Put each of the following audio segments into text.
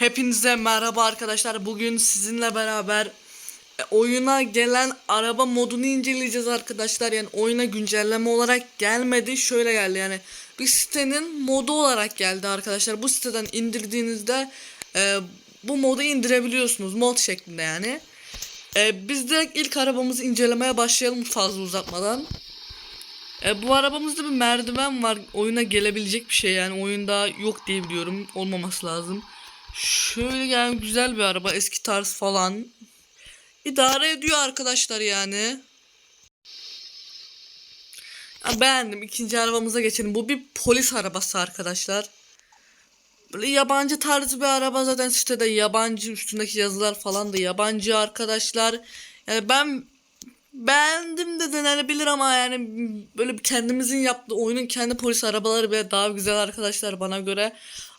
Hepinize merhaba arkadaşlar. Bugün sizinle beraber e, oyuna gelen araba modunu inceleyeceğiz arkadaşlar. Yani oyuna güncelleme olarak gelmedi. Şöyle geldi yani bir sitenin modu olarak geldi arkadaşlar. Bu siteden indirdiğinizde e, bu modu indirebiliyorsunuz. Mod şeklinde yani. E, biz direkt ilk arabamızı incelemeye başlayalım fazla uzatmadan. E, bu arabamızda bir merdiven var. Oyuna gelebilecek bir şey yani. Oyunda yok diye biliyorum. Olmaması lazım. Şöyle yani güzel bir araba. Eski tarz falan. İdare ediyor arkadaşlar yani. Ya beğendim. İkinci arabamıza geçelim. Bu bir polis arabası arkadaşlar. Böyle yabancı tarzı bir araba zaten sitede yabancı üstündeki yazılar falan da yabancı arkadaşlar. Yani ben beğendim de denenebilir ama yani böyle kendimizin yaptığı oyunun kendi polis arabaları bile daha güzel arkadaşlar bana göre.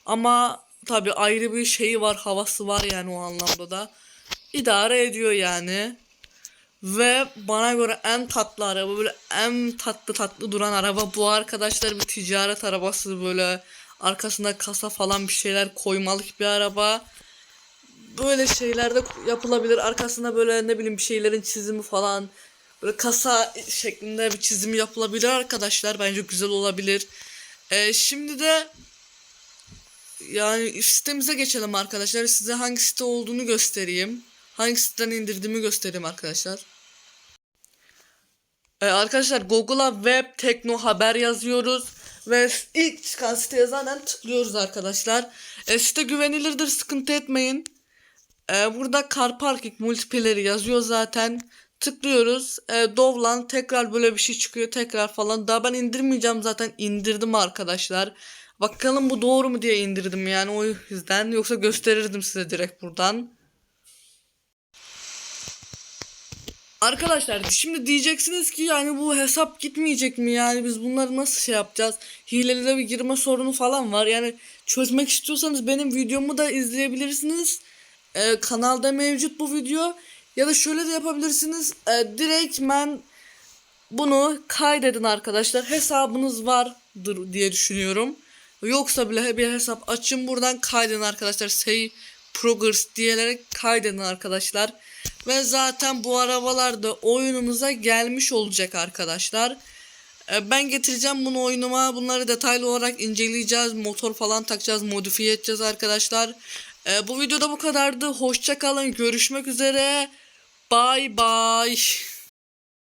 Ama tabi ayrı bir şeyi var havası var yani o anlamda da. İdare ediyor yani. Ve bana göre en tatlı araba böyle en tatlı tatlı duran araba bu arkadaşlar bir ticaret arabası böyle arkasında kasa falan bir şeyler koymalık bir araba. Böyle şeyler de yapılabilir. Arkasında böyle ne bileyim bir şeylerin çizimi falan böyle kasa şeklinde bir çizim yapılabilir arkadaşlar. Bence güzel olabilir. Ee, şimdi de yani sitemize geçelim arkadaşlar. Size hangi site olduğunu göstereyim. Hangi siteden indirdiğimi göstereyim arkadaşlar. Ee, arkadaşlar Google'a web tekno haber yazıyoruz ve ilk çıkan siteye zaten tıklıyoruz arkadaşlar. Ee, site güvenilirdir sıkıntı etmeyin. Ee, burada car parking multiplayer'i yazıyor zaten. Tıklıyoruz. Ee, Dovlan tekrar böyle bir şey çıkıyor tekrar falan. Daha ben indirmeyeceğim zaten indirdim arkadaşlar. Bakalım bu doğru mu diye indirdim yani o yüzden. Yoksa gösterirdim size direkt buradan. Arkadaşlar şimdi diyeceksiniz ki yani bu hesap gitmeyecek mi yani biz bunları nasıl şey yapacağız? Hilelere bir girme sorunu falan var. Yani çözmek istiyorsanız benim videomu da izleyebilirsiniz. Ee, kanalda mevcut bu video. Ya da şöyle de yapabilirsiniz. Ee, direktmen bunu kaydedin arkadaşlar. Hesabınız vardır diye düşünüyorum. Yoksa bile bir hesap açın buradan kaydedin arkadaşlar. Say progress diyerek kaydedin arkadaşlar. Ve zaten bu arabalar da oyununuza gelmiş olacak arkadaşlar. Ee, Ben getireceğim bunu oyunuma. Bunları detaylı olarak inceleyeceğiz. Motor falan takacağız. Modifiye edeceğiz arkadaşlar. Ee, Bu videoda bu kadardı. Hoşça kalın. Görüşmek üzere. Bye bye.